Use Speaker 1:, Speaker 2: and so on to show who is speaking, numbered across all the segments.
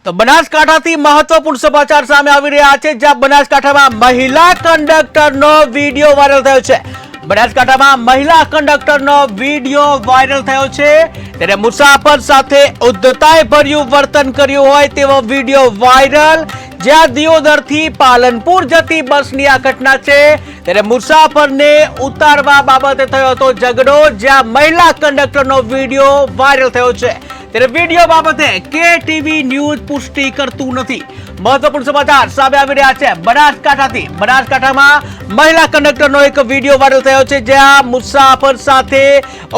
Speaker 1: તો બનાસકાંઠાથી મહત્વપૂર્ણ સમાચાર સામે આવી રહ્યા છે, જ્યાં બનાસકાંઠામાં મહિલા કંડક્ટરનો વીડિયો વાયરલ થયો છે. બનાસકાંઠામાં મહિલા કંડક્ટરનો વીડિયો વાયરલ થયો છે. ત્યારે મુસાફર સાથે ઉદ્ધતાએ ભર્યું વર્તન કર્યું હોય તેવો વીડિયો વાયરલ, જ્યાં દિયોદરથી પાલનપુર જતી બસની આ ઘટના છે. ત્યારે મુસાફરને ઉતારવા બાબતે થયો હતો ઝઘડો, જ્યાં મહિલા કંડક્ટરનો વીડિયો વાયરલ થયો છે. ત્યારે વીડિયો બાબતે કે ટીવી ન્યૂઝ પુષ્ટિ કરતું નથી. મહત્વપૂર્ણ સમાચાર સામે આવી રહ્યા છે. બનાસકાંઠાથી. બનાસકાંઠામાં મહિલા કંડક્ટરનો એક વીડિયો વાયરલ થયો છે, જ્યાં મુસાફર સાથે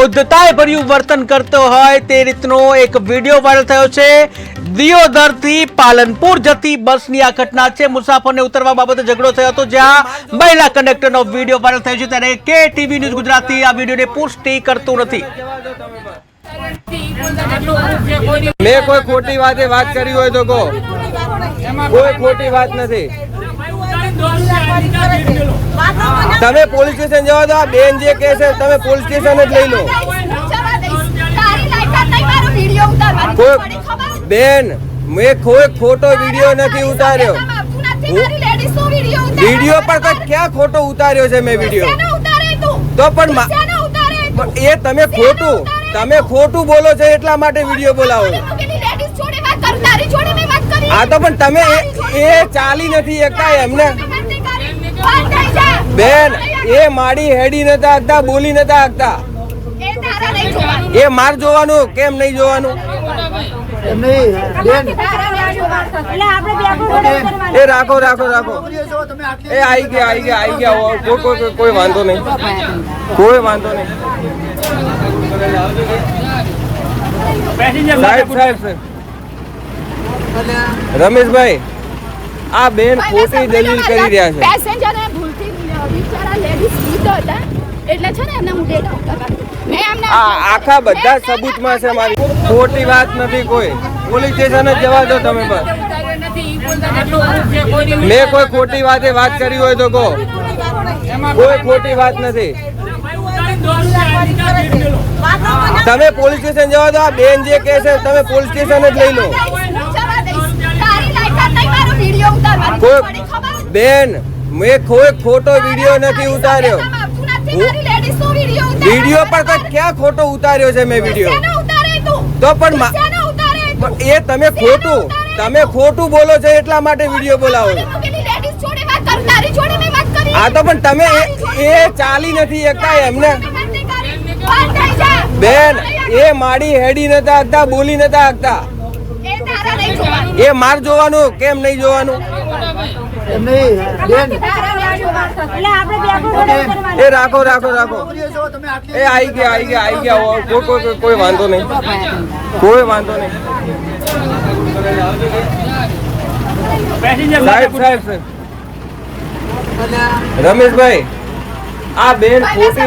Speaker 1: ઉદ્ધતાએ ભર્યું વર્તન કરતો હોય તે રીતનો એક વીડિયો વાયરલ થયો છે. દિયોદરથી પાલનપુર જતી બસની આ ઘટના છે. મુસાફરને ઉતરવા બાબતે ઝઘડો થયો હતો, જ્યાં મહિલા કંડક્ટરનો વીડિયો વાયરલ થયો છે. ત્યારે કે ટીવી ન્યૂઝ ગુજરાતી આ વિડીયોને પુષ્ટિ કરતું નથી.
Speaker 2: મેં કોઈ ખોટી વાતે વાત કરી હોય તો કહો. કોઈ ખોટી વાત નથી. તમે પોલીસ સ્ટેશન જવા દો આ બેન જે કહે છે તમે પોલીસ સ્ટેશન જ લઈ લો. કોઈ બેન મેં કોઈ ખોટો વીડિયો નથી ઉતાર્યો. વીડિયો પર તો ક્યાં ખોટો ઉતાર્યો છે મેં વીડિયો? તો? પણ પણ એ તમે ખોટું. તમે ખોટું બોલો છો એટલા માટે વીડિયો બોલાવો. હા તો પણ તમે એ- એ ચાલી નથી એકતા એમને. બેન એ માડી હેડી નતા હકતા બોલી નતા હકતા. એ માર જોવાનું કેમ નહીં જોવાનું? એ રાખો રાખો રાખો. એ આઈ ગયા આઈ ગયા આઈ ગયા ઓ, કોઈ કોઈ કોઈ- કોઈ વાંધો નહીં. કોઈ વાંધો નહીં. સાહેબ સાહેબ સાહેબ. રમેશભાઈ આ બેન ખોટી દલીલ કરી રહ્યા છે.
Speaker 3: પેસેન્જર ભૂલથી બિચારા લેડીઝ લીધો હતા. એટલે છે ને એમને હું ડેટ
Speaker 2: આખા બધા સબૂતમાં છે મારી. ખોટી વાત નથી કોઈ. પોલીસ સ્ટેશન જ જવા દો તમે બસ. મેં કોઈ ખોટી વાતે વાત કરી હોય તો કહો. કોઈ ખોટી વાત નથી. તમે પોલીસ સ્ટેશન જવા દો, આ બેન જે કહે છે તમે પોલીસ સ્ટેશન જ લઈ લો. બેન, મેં કોઈ ખોટો વીડિયો નથી ઉતાર્યો. વીડિયો પર તો ક્યાં ખોટો ઉતાર્યો છે મેં વીડિયો? તો? પણ એ તમે ખોટું તમે ખોટું બોલો છો એટલા માટે વીડિયો બોલાવો. હા તો પણ તમે એ- ચાલી નથી એકતા એમને. બેન એ માડી હેડી નતા આગતા બોલી નતા આગતા એ માર જોવાનું કેમ નહીં જોવાનું? એ રાખો રાખો રાખો. એ આઈ ગયા આઈ ગયા આઈ ગયા. કોઈ કોઈ કોઈ- કોઈ વાંધો નહીં. કોઈ વાંધો નહીં. સાહેબ સાહેબ રમેશભાઈ આ બેન ખોટી